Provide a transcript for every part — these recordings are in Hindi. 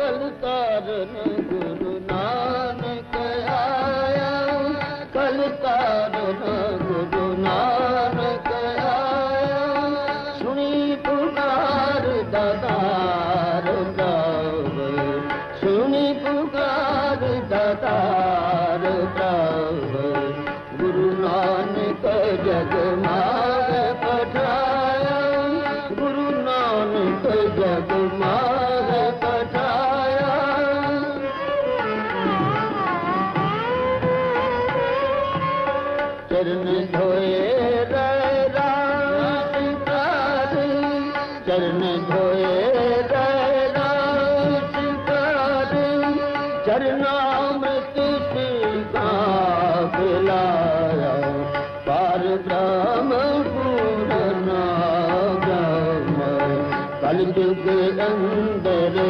कल तारन गुरु नानक आया। कल तारन गुरु नानक आया। सुनी पुकार दातार गाव सुनी पुकार दातार गाव गुरु नानक जग माग पठाया। गुरु नानक जग चरण धोए रास चरण धोए रास चरणामृत का पिलाया पार ब्रह्म पूर्ण कल युग अंदर एक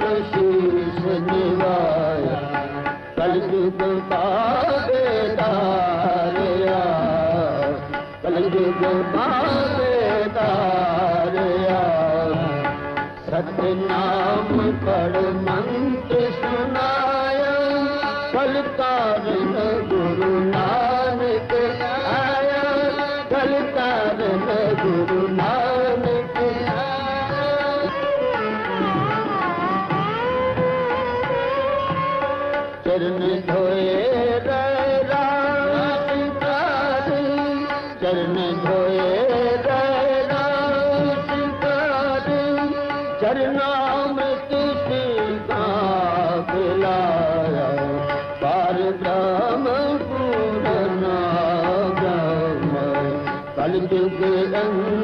ऊपर शीश निवाया। कल युग बाबेदारया कल युग बाबेदारया सत्य पढ़ मंत्र सुनाया। कल तारन गुरु चरण धोए रास चरणामृत पार ब्रह्म पूर्ण कल युग अंग